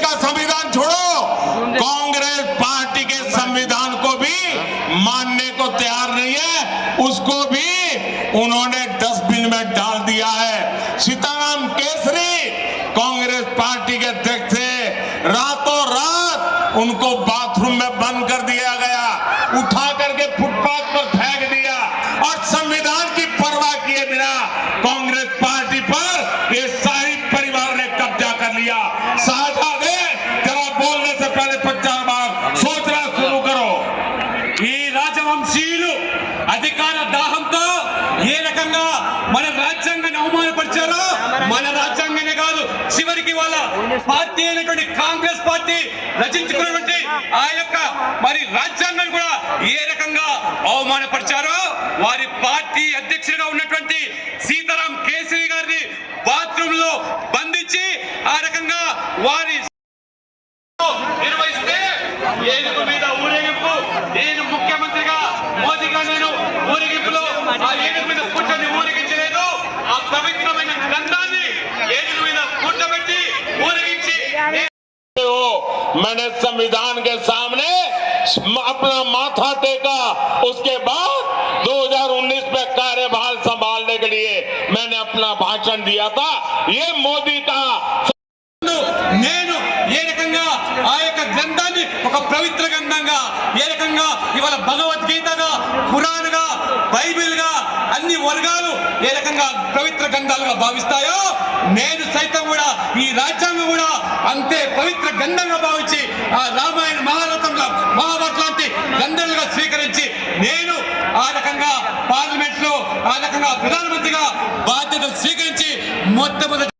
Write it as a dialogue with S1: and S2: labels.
S1: का संविधान छोड़ो। कांग्रेस पार्टी के संविधान को भी मानने को तैयार नहीं है। उसको भी उन्होंने डस्टबिन में डाल दिया है। सीताराम केसरी कांग्रेस पार्टी के अध्यक्ष थे। रातों रात उनको बाथरूम में बंद कर दिया गया। उठा करके फुटपाथ पर फेंक दिया। और संविधान की परवाह किए बिना कांग्रेस
S2: రాజవంశీయులు అధికార దాహంతో ఏ రకంగా మన రాజ్యాంగాన్ని అవమానపరిచారో మన రాజ్యాంగానే కాదు చివరికి వాళ్ళ పార్టీ అయినటువంటి కాంగ్రెస్ పార్టీ రచించుకున్నటువంటి ఆ యొక్క మరి రాజ్యాంగాన్ని కూడా ఏ రకంగా అవమానపరిచారో వారి పార్టీ అధ్యక్షుడిగా ఉన్నటువంటి సీతారాం కేసరి గారిని బాత్రూమ్లో బంధించి ఆ రకంగా వారి నిర్వహిస్తే ఏనుగు మీద ఊరేగింపు నేను ముఖ్యమంత్రిగా మోదీగా నేను ఊరేగింపులో ఆ ఏనుగు మీద కూర్చొని ఊరేగించలేదు ఆ పవిత్రమైన గ్రంథాన్ని ఏనుగు మీద కూర్చోబెట్టి ఊరేగించి
S1: हो मैंने संविधान के सामने अपना माथा टेका उसके बाद 2019 में कार्यभार संभालने के लिए मैंने अपना भाषण दिया था ये मोदी का
S2: నేను ఏ రకంగా ఆ యొక్క గ్రంథాన్ని ఒక పవిత్ర రకంగా ఏ రకంగా ఇవాళ భగవద్గీతగా ఖురాన్గా బైబిల్గా అన్ని వర్గాలు ఏ రకంగా పవిత్ర గ్రంథాలుగా భావిస్తాయో నేను సైతం కూడా ఈ రాజ్యాంగం కూడా అంతే పవిత్ర గ్రంథంగా భావించి ఆ రామాయణ మహారథంలో మహాభారత్ లాంటి గ్రంథాలుగా స్వీకరించి నేను ఆ రకంగా పార్లమెంట్లో ఆ రకంగా ప్రధానమంత్రిగా బాధ్యతలు స్వీకరించి మొట్టమొదటి